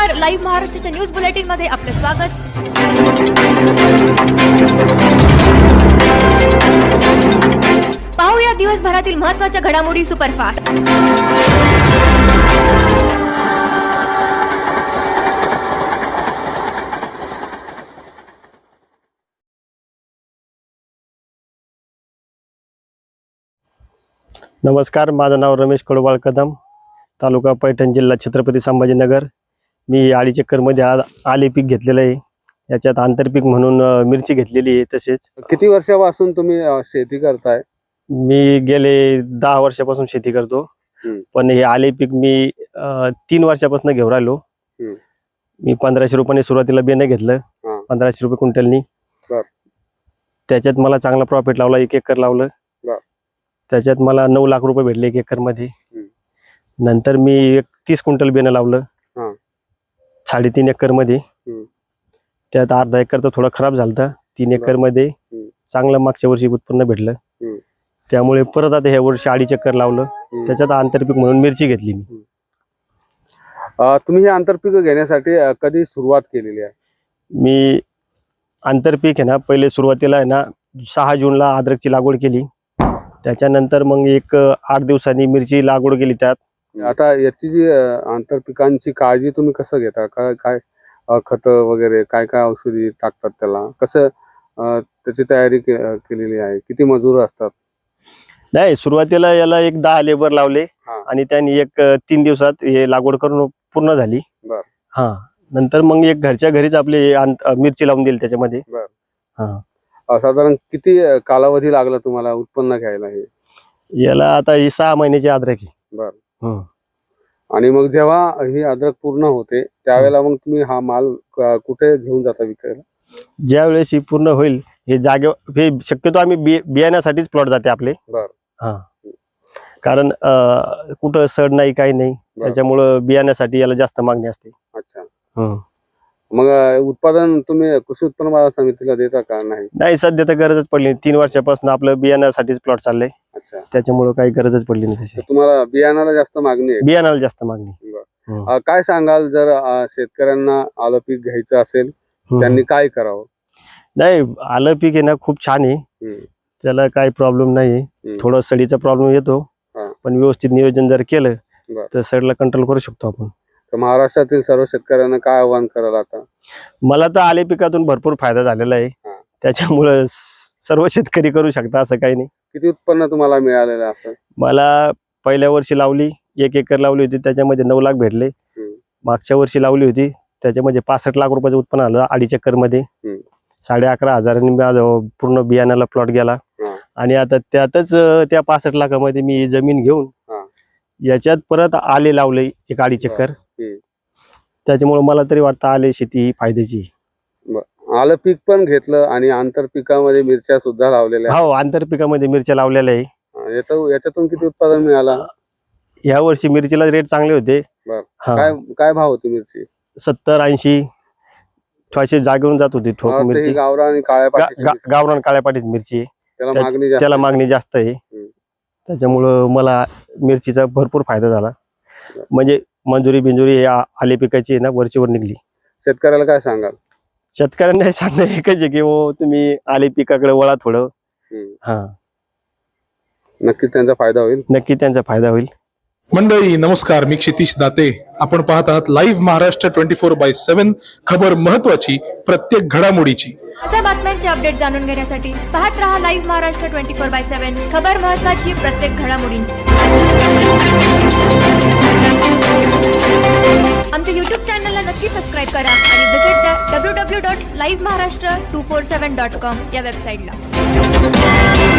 नमस्कार. लाईव्ह महाराष्ट्राच्या न्यूज बुलेटिनमध्ये आपलं स्वागत. पाहूया दिवसभरातील महत्त्वाच्या घडामोडी सुपरफास्ट. नमस्कार. माझं नाव रमेश कडवाळ कदम तालुका पैठण जिल्हा छत्रपती संभाजीनगर. मी अडीच एकरमध्ये आ आले पीक घेतलेलं आहे याच्यात आंतरपीक म्हणून अ, मिरची घेतलेली आहे तसेच किती वर्षापासून तुम्ही अ, शेती करताय मी गेले दहा वर्षापासून शेती करतो हम्म. पण हे आले पीक मी अ, तीन वर्षापासून घेऊन राहिलो हम्म. मी पंधराशे रुपयाने सुरुवातीला बियाणं घेतलं. पंधराशे रुपये क्विंटलनी बर. त्याच्यात मला चांगला प्रॉफिट लावला एक एकर लावलं बर. त्याच्यात मला नऊ लाख रुपये भेटले एक एकरमध्ये हम्म. नंतर मी एक तीस क्विंटल बियाणं लावलं. साडेतीन एकरमध्ये हम्म. त्यात अर्धा एकर तर थोडं खराब झालं होतं. तीन बर. एकरमध्ये हम्म. चांगलं मागच्या वर्षी उत्पन्न भेटलं. त्यामुळे परत आता ह्या वर्षी अडीच एकर लावलं. त्याच्यात आंतरपीक म्हणून मिरची घेतली मी तुम्ही हे आंतरपीक घेण्यासाठी कधी सुरुवात केलेली आहे मी आंतरपीक आहे ना पहिले सुरुवातीला आहे ना सहा जूनला अद्रकची लागवड केली त्याच्यानंतर मग एक आठ दिवसांनी मिरची लागवड केली त्यात आता याची जी अ, आंतरपिकांची काळजी तुम्ही कसं घेता? काय काय खत वगैरे काय काय औषधी टाकतात त्याला? कसं त्याची तयारी के- केलेली आहे? किती मजूर असतात? नाही सुरुवातीला याला एक दहा लेबर लावले. आणि त्यांनी एक तीन दिवसात हे लागवड करून पूर्ण झाली. बर. हा. नंतर मग एक घरच्या घरीच आपली मिरची लावून दिली त्याच्यामध्ये. साधारण किती कालावधी लागला तुम्हाला उत्पन्न घ्यायला हे? याला आता ही सहा महिन्याची अद्रक आहे. बर. आणि मग जेव्हा ही अद्रक पूर्ण होते त्यावेळेला मग तुम्ही हा माल कुठे घेऊन जाता विकायला? ज्या वेळेस ही पूर्ण होईल हे जागे हे शक्यतो आम्ही बि बियाण्यासाठीच प्लॉट जाते आपले. बर. हा. कारण कुठं सड नाही काही नाही. त्याच्यामुळं बियाण्यासाठी याला जास्त मागणी असते. अच्छा. हं. मग उत्पादन तुम्ही कृषी उत्पन्न बाजार समितीला देता का नाही? नाही सध्या तर गरजच पडली. नाही. तीन वर्षापासून आपलं बियाण्यासाठीच प्लॉट चाललंय. अच्छा. त्याच्यामुळं काही गरजच पडली नाही तर तशी तुम्हाला बियाणाला जास्त मागणी आहे? बियाण्याला जास्त मागणी. अ, काय सांगाल जर अ, शेतकऱ्यांना आलं पीक घ्यायचं असेल. त्यांनी काय करावं? नाही आलं पीक आहे ना खूप छान आहे. त्याला काही प्रॉब्लेम नाही. थोडं सडीचा प्रॉब्लेम येतो. हा. पण व्यवस्थित नियोजन जर केलं बर. तर सडला कंट्रोल करू शकतो आपण. तर महाराष्ट्रातील सर्व शेतकऱ्यांना काय आव्हान कराल आता मला तर आले पिकातून भरपूर फायदा झालेला आहे. त्याच्यामुळं सर्व शेतकरी करू शकता असं काही नाही किती उत्पन्न तुम्हाला मिळालेलं आहे असं मला पहिल्या वर्षी लावली एक एकर लावली होती त्याच्यामध्ये नऊ लाख भेटले हम्म. मागच्या वर्षी लावली होती त्याच्यामध्ये पासष्ट लाख रुपयाचं उत्पन्न आलं अडीच एकरमध्ये हम्म. साडे अकरा हजारांनी माझा पूर्ण बियाण्याला प्लॉट गेला हा. आणि आता त्यातच अं, त्या पासष्ट लाखामध्ये मी जमीन घेऊन हा. याच्यात परत आले लावले एक अडीच. एकर. त्याच्यामुळे मला तरी वाटतं आले शेती ही फायद्याची. आलं पीक पण घेतलं आणि आंतर पिकामध्ये मिरच्या सुद्धा लावलेल्या हो आंतरपिकामध्ये मिरच्या लावलेल्या आहे. आहेत. याचं- याच्यातून किती उत्पादन मिळालं? या वर्षी मिरचीला रेट चांगले होते. बर. हा. काय काय भाव होती मिरची? सत्तर ऐंशी थोडीशी जागेवरून जात होती ठोक मला वाटतं ही मिरची. गावरा आणि काळ्या गावरान काळ्या पाटीत मिरची. आहे. त्याला त्याच- मागणी जास्त त्याला आहे. मागणी जास्त आहे. हम्म. त्याच्यामुळं मला मिरचीचा भरपूर फायदा झाला. म्हणजे मंजुरी बिंजुरी हे आले पिकाची ना वरचीवर निघली. शेतकऱ्याला काय सांगाल? शेतकऱ्यांना सांगणं एकच आहे की हो तुम्ही आले पिकाकडे वळा थोडं. हम्म. हा. नक्कीच त्यांचा फायदा होईल. नक्की त्यांचा फायदा होईल. मंडळी नमस्कार. मी क्षितिश दाते. आपण पाहत आहात live Maharashtra twenty four by seven खबर महत्वाची प्रत्येक घडामोडीची. ताज्या बातम्यांचे अपडेट जाणून घेण्यासाठी पाहत रहा live Maharashtra twenty four by seven खबर महत्वाची प्रत्येक घडामोडींची. नक्की सबस्क्राईब करा आणि visit the W W dot live Maharashtra two four seven dot com या वेबसाईटला